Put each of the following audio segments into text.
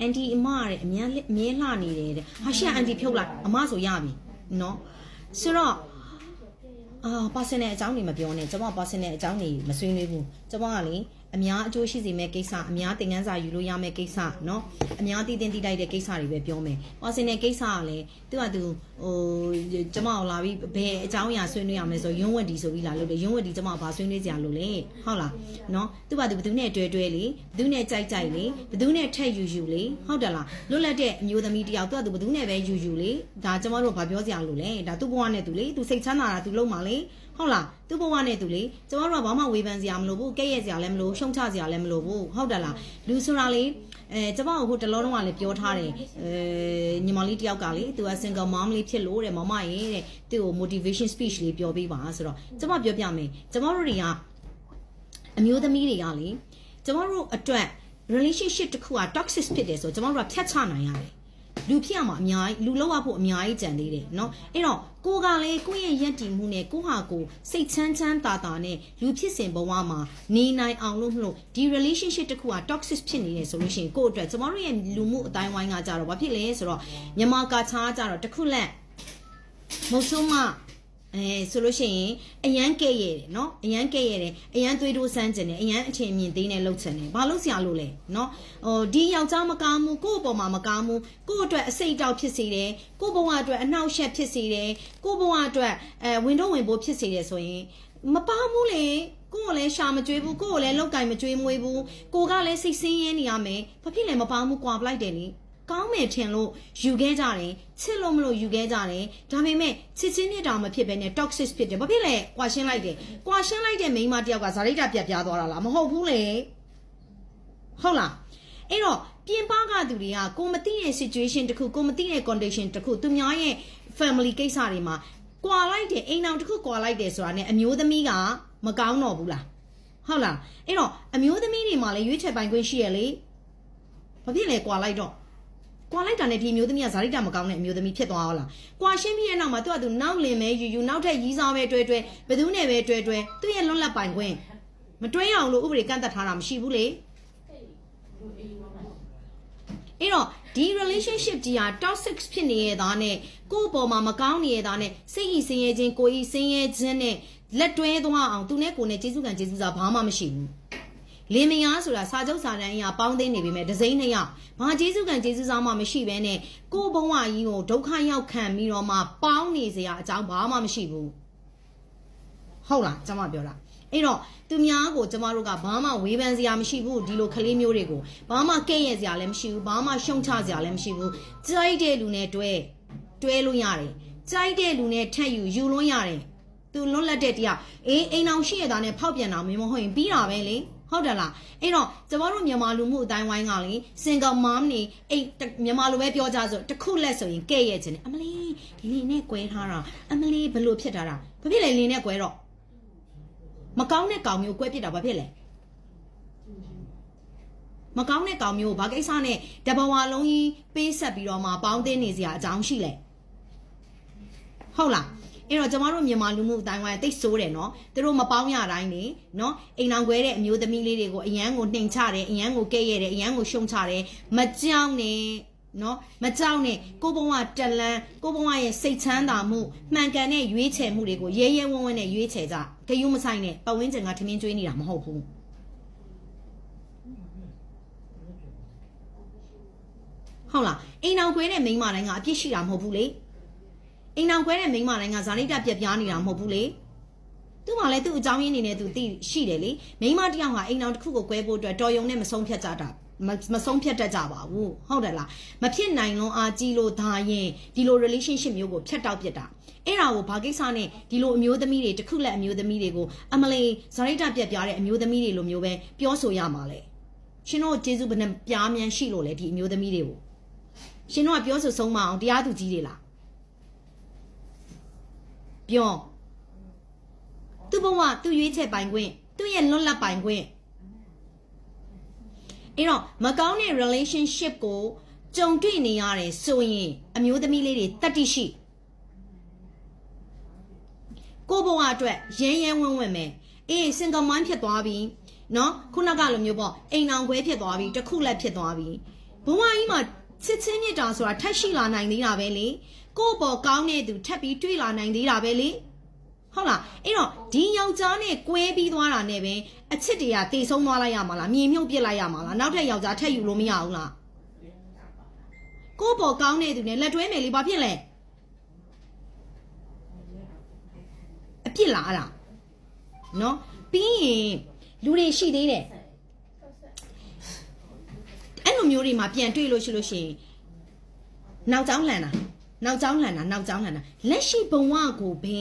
အန်တီအမတဲ့အများလက်အမြဲလှနေတယ်တဲ့ဟာရှင့်အန်တီဖြုတ်လိုက်အမဆိုရပြီနော်ဆိုတော့အာ personal အကြောင်းတွေမပြောနဲ့ကျွန်မ personal အကြောင်းတွေမဆွေးနွေးဘူးကျွန်မကလေ အများအကျိုးရှိစေမယ့်ကိစ္စအများသင်ခန်းစာယူလို့ရမယ့်ကိစ္စเนาะအများတည်တင်တည်တိုက်တဲ့ကိစ္စတွေပဲပြောမယ်။ personal ကိစ္စကလည်းသူကသူဟိုကျမကိုလာပြီးဘယ်အကြောင်းအရာဆွေးနွေးရမလဲဆိုရုံးဝက်ဒီဆိုပြီးလာလို့လေရုံးဝက်ဒီကျမဘာဆွေးနွေးကြလို့လဲဟုတ်လားเนาะသူကသူဘယ်သူနဲ့တွဲတွဲလေဘယ်သူနဲ့ကြိုက်ကြိုက်လေဘယ်သူနဲ့ထက်ယူယူလေဟုတ်တယ်လားလွတ်လပ်တဲ့အမျိုးသမီးတယောက်သူကသူဘယ်သူနဲ့ပဲယူယူလေဒါကျမတို့ဘာပြောကြလို့လဲဒါသူ့ဘဝနဲ့သူလေသူစိတ်ချမ်းသာတာသူလုံးမှာလေ ဟုတ်လားသူ့ဘဝနဲ့သူလေကျမတို့ကဘာမှဝေဖန်စရာမလိုဘူးကဲ့ရဲ့စရာလည်းမလိုရှုံချစရာလည်းမလိုဘူးဟုတ်တယ်လားလူဆိုတာလေအဲကျမကဟိုတလောတော့ကလည်းပြောထားတယ်အဲညီမလေးတယောက်ကလေသူက single mom လေးဖြစ်လို့တဲ့မမရဲ့တဲ့သူ့ကို motivation speech လေးပြောပေးပါဆိုတော့ကျမပြောပြမယ်ကျမတို့တွေကအမျိုးသမီးတွေကလေကျမတို့အတွက် relationship တစ်ခုက toxic ဖြစ်တယ်ဆိုတော့ကျမတို့ကဖြတ်ချနိုင်ရတယ် လူဖြစ်ရမှာအများကြီးလူလောက်ရဖို့အများကြီးကြံသေးတယ်เนาะအဲ့တော့ကိုကလည်းကိုယ့်ရဲ့ယက်တီမှုနဲ့ကိုဟာကိုစိတ်ချမ်းချမ်းသာသာနဲ့လူဖြစ်စဉ်ဘဝမှာနေနိုင်အောင်လို့မလို့ဒီ relationship တစ်ခုက toxic ဖြစ်နေတယ်ဆိုလို့ရှိရင်ကိုယ့်အတွက်ကျမတို့ရဲ့လူမှုအတိုင်းဝိုင်းကကြတော့ဘာဖြစ်လဲဆိုတော့မြန်မာကာချားကြတော့တစ်ခုလက်မဟုတ်ဆုံးမ အဲဆိုလို့ရှိရင်အရန်ကဲ့ရဲ့တယ်နော်အရန်ကဲ့ရဲ့တယ်အရန်သွေးတိုးဆန်းကျင်တယ်အရန်အထင်မြင်သေးနဲ့လှုပ်ချင်တယ်ဘာလို့ဆရာလို့လဲနော်ဟိုဒီယောက်ျားမကောင်းဘူးကို့အပေါ်မှာမကောင်းဘူးကို့အတွက်အစိတ်တောက်ဖြစ်စေတယ်ကို့ဘဝအတွက်အနှောက်အယှက်ဖြစ်စေတယ်ကို့ဘဝအတွက်အဲဝင်တော့ဝင်ဖို့ဖြစ်စေတယ်ဆိုရင်မပေါင်းဘူးလေကိုကိုလည်းရှာမကြွေးဘူးကိုကိုလည်းလောက်ကင်မကြွေးမွေးဘူးကိုကလည်းစိတ်ဆင်းရဲနေရမယ်ဘာဖြစ်လဲမပေါင်းဘူးကွာပလိုက်တယ်နိ ကောင်းမယ်ထင်လို့ယူခဲ့ကြတယ်ချစ်လို့မလို့ယူခဲ့ကြတယ်ဒါပေမဲ့ချစ်ချင်းမြတ်တာမဖြစ်ဘဲနဲ့ toxic ဖြစ်တယ်ဘာဖြစ်လဲကွာရှင်းလိုက်တယ်ကွာရှင်းလိုက်တဲ့မိန်းမတယောက်ကဇာတိတာပြတ်ပြားသွားတာလားမဟုတ်ဘူးလေဟုတ်လားအဲ့တော့ပြင်ပကသူတွေကကိုမသိတဲ့ situation တခုကိုမသိတဲ့ condition တခုသူများရဲ့ family ကိစ္စတွေမှာကွာလိုက်တယ်အိမ်အောင်တခုကွာလိုက်တယ်ဆိုတာ ਨੇ အမျိုးသမီးကမကောင်းတော့ဘူးလားဟုတ်လားအဲ့တော့အမျိုးသမီးတွေမှာလည်းရွေးချယ်ပိုင်ခွင့်ရှိရလေဘာဖြစ်လဲကွာလိုက်တော့ ကွာလိုက်တာနဲ့ဒီအမျိုးသမီးကဇာတိတာမကောင်းတဲ့အမျိုးသမီးဖြစ်သွားအောင်လားကွာရှင်းပြီးတဲ့နောက်မှာသူကသူနောက်လင်မဲယူယူနောက်ထပ်ရီးစားပဲတွဲတွဲဘယ်သူနဲ့ပဲတွဲတွဲသူ့ရဲ့လွတ်လပ်ပိုင်ခွင့်မတွဲအောင်လို့ဥပဒေကန့်သက်ထားတာမရှိဘူးလေအဲ့တော့ဒီ relationship ကြီးဟာ toxic ဖြစ်နေရတာနဲ့ကိုယ့်အပေါ်မှာမကောင်းနေရတာနဲ့စိတ်ဤဆင်းရဲခြင်းကိုယ်ဤဆင်းရဲခြင်းနဲ့လက်တွဲသွားအောင်သူနဲ့ကိုယ်နဲ့ကျေးဇူးကံကျေးဇူးစားဘာမှမရှိဘူး လင်မယားဆိုတာစာချုပ်စာတမ်းအရာပေါင်းသိနေပြီမဲ့ဒစိမ့်နှစ်ယောက်ဘာကျေးဇူးကံကျေးဇူးစားမှမရှိဘဲနဲ့ကိုယ့်ဘဝကြီးကိုဒုက္ခရောက်ခံပြီးတော့မှပေါင်းနေစရာအကြောင်းဘာမှမရှိဘူးဟုတ်လားကျွန်မပြောတာအဲ့တော့သူများကိုကျမတို့ကဘာမှဝေဖန်စရာမရှိဘူးဒီလိုကလေးမျိုးတွေကိုဘာမှကဲ့ရဲ့စရာလည်းမရှိဘူးဘာမှရှုံချစရာလည်းမရှိဘူးကြိုက်တဲ့လူနဲ့တွဲတွဲလို့ရတယ်ကြိုက်တဲ့လူနဲ့ထက်ယူယူလို့ရတယ်သူလွတ်လပ်တဲ့တရားအေးအိမ်အောင်ရှိရတာနဲ့ဖောက်ပြန်တာမင်းမဟုတ်ရင်ပြီးတာပဲလေ ဟုတ်တယ်လားအဲ့တော့ကျမတို့မြန်မာလူမှုအတိုင်းဝိုင်းကလေ single mom နေအိမ်မြန်မာလူပဲပြောကြဆိုတစ်ခုလက်ဆိုရင်ကဲ့ရဲ့ခြင်းအမလီဒီလင်းနဲ့ကွဲထားတာအမလီဘလို့ဖြစ်တာတာဘာဖြစ်လဲလင်းနဲ့ကွဲတော့မကောင်းတဲ့ကောင်မျိုးကွဲပြစ်တာဘာဖြစ်လဲမကောင်းတဲ့ကောင်မျိုးဘာကိစ္စနဲ့တဘဝလုံးကြီးပေးဆက်ပြီးတော့မှပေါင်းသိနေစရာအကြောင်းရှိလဲဟုတ်လား အဲ့တော့ကျမတို့မြန်မာလူမှုအတိုင်းဝိုင်းတိတ်ဆိုးတယ်နော်သူတို့မပေါင်းရတိုင်းနေနော်အိမ်အောင်ခွဲတဲ့အမျိုးသမီးလေးတွေကိုအရန်ကိုနှိမ်ချတယ်အရန်ကိုကဲ့ရဲ့တယ်အရန်ကိုရှုံချတယ်မကြောက်နဲ့နော်မကြောက်နဲ့ကိုဘဝတလန်းကိုဘဝရဲ့စိတ်ချမ်းသာမှုမှန်ကန်တဲ့ရွေးချယ်မှုတွေကိုရဲရဲဝံ့ဝံ့နဲ့ရွေးချယ်ကြဂယုမဆိုင်နဲ့ပတ်ဝန်းကျင်ကထမင်းကျွေးနေတာမဟုတ်ဘူးဟုတ်လားအိမ်အောင်ခွဲတဲ့မိန်းမတိုင်းကအပြစ်ရှိတာမဟုတ်ဘူးလေ အိမ်အောင်ခွဲတဲ့မိန်းမတိုင်းကဇာတိတပြက်ပြားနေတာမဟုတ်ဘူးလေသူ့မှာလည်းသူ့အကြောင်းရင်းနေနဲ့သူသိရှိတယ်လေမိန်းမတစ်ယောက်ဟာအိမ်အောင်တစ်ခုကိုကွဲဖို့အတွက်တော်ယုံနဲ့မဆုံးဖြတ်ကြတာမမဆုံးဖြတ်တတ်ကြပါဘူးဟုတ်တယ်လားမဖြစ်နိုင်လုံးအားကြီးလို့ဒါရင်ဒီလို relationship မျိုးကိုဖြတ်တောက်ပြစ်တာအဲ့ဒါကိုဘာကိစ္စနဲ့ဒီလိုအမျိုးသမီးတွေတစ်ခုလက်အမျိုးသမီးတွေကိုအမလေးဇာရိတပြက်ပြားတဲ့အမျိုးသမီးတွေလိုမျိုးပဲပြောဆိုရမှာလေရှင်တို့ကျေးဇူးဘယ်နှပြားမြန်ရှိလို့လဲဒီအမျိုးသမီးတွေကိုရှင်တို့ကပြောဆိုဆုံးမအောင်တရားသူကြီးတွေလား ပျော်သူ့ဘဝသူ့ရွေးချယ်ပိုင်ခွင့်သူ့ရဲ့လွတ်လပ်ပိုင်ခွင့်အဲ့တော့မကောင်းတဲ့ relationship ကိုကြုံတွေ့နေရတယ်ဆိုရင်အမျိုးသမီးလေးတွေတတ်တိရှိကိုဘဝအတွက်ရဲရဲဝံ့ဝံ့မယ်အေး single mom ဖြစ်သွားပြီနော်ခုနကလိုမျိုးပေါ့အိမ်အောင်ခွဲဖြစ်သွားပြီတစ်ခုလက်ဖြစ်သွားပြီဘဝကြီးမှာချစ်ချင်းမြတ်တာဆိုတာထက်ရှိလာနိုင်သေးတာပဲလေ ကိုယ့်ပေါ်ကောင်းတဲ့သူထပ်ပြီးတွေ့လာနိုင်သေးတာပဲလေဟုတ်လားအဲ့တော့ဒီယောက်ျားနဲ့ကွဲပြီးသွားတာနဲ့ပဲအချစ်တွေကတေဆုံးသွားလိုက်ရမှာလားမြေမြုပ်ပစ်လိုက်ရမှာလားနောက်ထပ်ယောက်ျားထပ်ယူလို့မရဘူးလားကိုယ့်ပေါ်ကောင်းတဲ့သူနဲ့လက်တွဲမယ်လေဘာဖြစ်လဲအပြစ်လားအဲ့ဒါနော်ပြီးရင်လူတွေရှိသေးတယ်အဲ့လိုမျိုးတွေမှာပြန်တွေ့လို့ရှိလို့ရှိရင်နောက်ကျောင်းလှန်တာ နောက်ကျောင်းလှန်တာနောက်ကျောင်းလှန်တာလက်ရှိဘဝကိုပဲ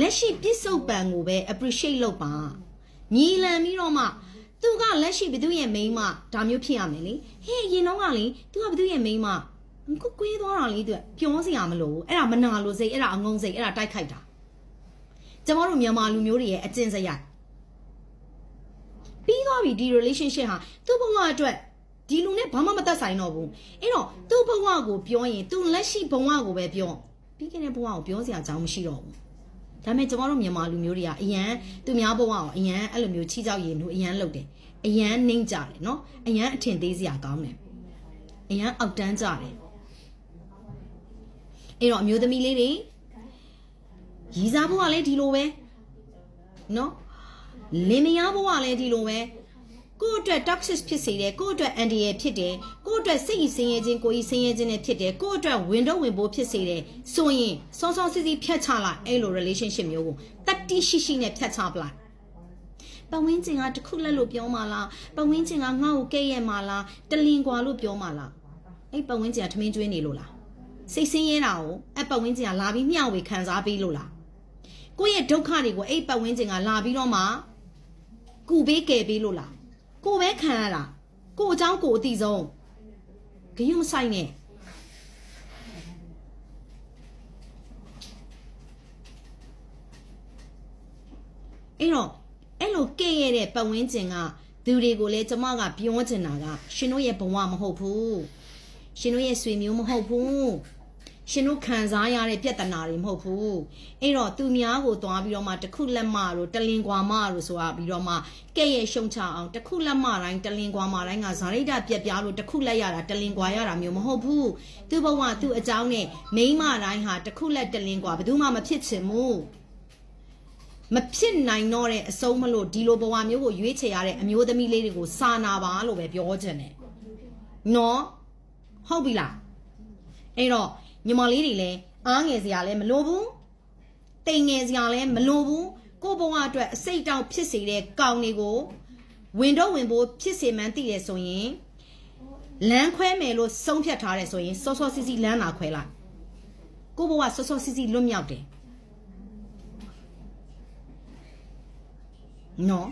လက်ရှိပြစ္ဆုတ်ပံကိုပဲ appreciate လုပ်ပါညီလန်ပြီးတော့မှသူကလက်ရှိဘသူရဲ့မိန်းမဒါမျိုးဖြစ်ရမယ်လေဟဲ့ရင်တော့ကလေသူကဘသူရဲ့မိန်းမကိုကွေးသွားတာလေသူကပြောစရာမလိုဘူးအဲ့ဒါမနာလို့စိတ်အဲ့ဒါအငုံစိတ်အဲ့ဒါတိုက်ခိုက်တာကျမတို့မြန်မာလူမျိုးတွေရဲ့အကျင့်စရိုက်ပြီးသွားပြီဒီ relationship ဟာသူ့ဘဝအတွက် ဒီလူနဲ့ဘာမှမသက်ဆိုင်တော့ဘူးအဲ့တော့သူ့ဘဝကိုပြောရင်သူလက်ရှိဘဝကိုပဲပြောပြီးခဲ့တဲ့ဘဝကိုပြောစရာအကြောင်းမရှိတော့ဘူးဒါပေမဲ့ကျမတို့မြန်မာလူမျိုးတွေကအရန်သူများဘဝကိုအရန်အဲ့လိုမျိုးချီကြောက်ရင်တို့အရန်လုပ်တယ်အရန်နှိမ့်ကြတယ်နော်အရန်အထင်သေးစရာကောင်းတယ်အရန်အောက်တန်းကြတယ်အဲ့တော့အမျိုးသမီးလေးတွေရီစားဘဝလည်းဒီလိုပဲနော်လင်မယားဘဝလည်းဒီလိုပဲ ကိုယ့်အတွက် toxic ဖြစ်စေတယ်ကိုယ့်အတွက် anti ဖြစ်တယ်ကိုယ့်အတွက်စိတ်ဤဆင်းရဲခြင်းကိုယ်ဤဆင်းရဲခြင်းနဲ့ဖြစ်တယ်ကိုယ့်အတွက်ဝင်တော့ဝင်ဖို့ဖြစ်စေတယ်ဆိုရင်စောစောစီးစီးဖြတ်ချလိုက်အဲ့လို relationship မျိုးကိုတတိရှိရှိနဲ့ဖြတ်ချပလိုက်ပဝင်းကျင်ကတခုလက်လို့ပြောမှလားပဝင်းကျင်ကငါ့ကိုကဲ့ရဲ့မှလားတလင်ကွာလို့ပြောမှလားအဲ့ပဝင်းကျင်ကထမင်းကျွေးနေလို့လားစိတ်ဆင်းရဲတာကိုအဲ့ပဝင်းကျင်ကလာပြီးမျှဝေခံစားပြီးလို့လားကိုယ့်ရဲ့ဒုက္ခတွေကိုအဲ့ပဝင်းကျင်ကလာပြီးတော့မှကူပေးကယ်ပေးလို့လား ကိုပဲခံရတာကိုအเจ้าကိုအတိဆုံးဂယုမဆိုင်နဲ့အဲ့တော့အဲ့လိုကဲ့ရတဲ့ပတ်ဝန်းကျင်ကသူတွေကိုလည်းကျမကပြောချင်တာကရှင်တို့ရဲ့ဘဝမဟုတ်ဘူးရှင်တို့ရဲ့ဆွေမျိုးမဟုတ်ဘူး ရှင်တို့ခံစားရတဲ့ပြဿနာတွေမဟုတ်ဘူးအဲ့တော့သူများကိုသွားပြီးတော့မှတစ်ခုလက်မတို့တလင်ကွာမတို့ဆိုတာပြီးတော့မှကဲ့ရဲ့ရှုံချအောင်တစ်ခုလက်မတိုင်းတလင်ကွာမတိုင်းကဇာရိတပြက်ပြားလို့တစ်ခုလက်ရတာတလင်ကွာရတာမျိုးမဟုတ်ဘူးသူ့ဘဝသူ့အကြောင်းနဲ့မိန်းမတိုင်းဟာတစ်ခုလက်တလင်ကွာဘယ်သူမှမဖြစ်ချင်ဘူးမဖြစ်နိုင်တော့တဲ့အဆုံးမလို့ဒီလိုဘဝမျိုးကိုရွေးချယ်ရတဲ့အမျိုးသမီးလေးတွေကိုစာနာပါလို့ပဲပြောချင်တယ်။နော်ဟုတ်ပြီလား။အဲ့တော့ ညီမလေးတွေလည်းအားငယ်စရာလည်းမလိုဘူး။တိမ်ငယ်စရာလည်းမလိုဘူး။ကိုယ့်ဘဝအတွက်အစိတ်တောင်ဖြစ်စေတဲ့ကောင်တွေကိုဝင်တော့ဝင်ဖို့ဖြစ်စေမှန်းသိတယ်ဆိုရင်လမ်းခွဲမယ်လို့ဆုံးဖြတ်ထားတယ်ဆိုရင်စောစောစီးစီးလမ်းလာခွဲလိုက်။ကိုယ့်ဘဝစောစောစီးစီးလွတ်မြောက်တယ်။နော်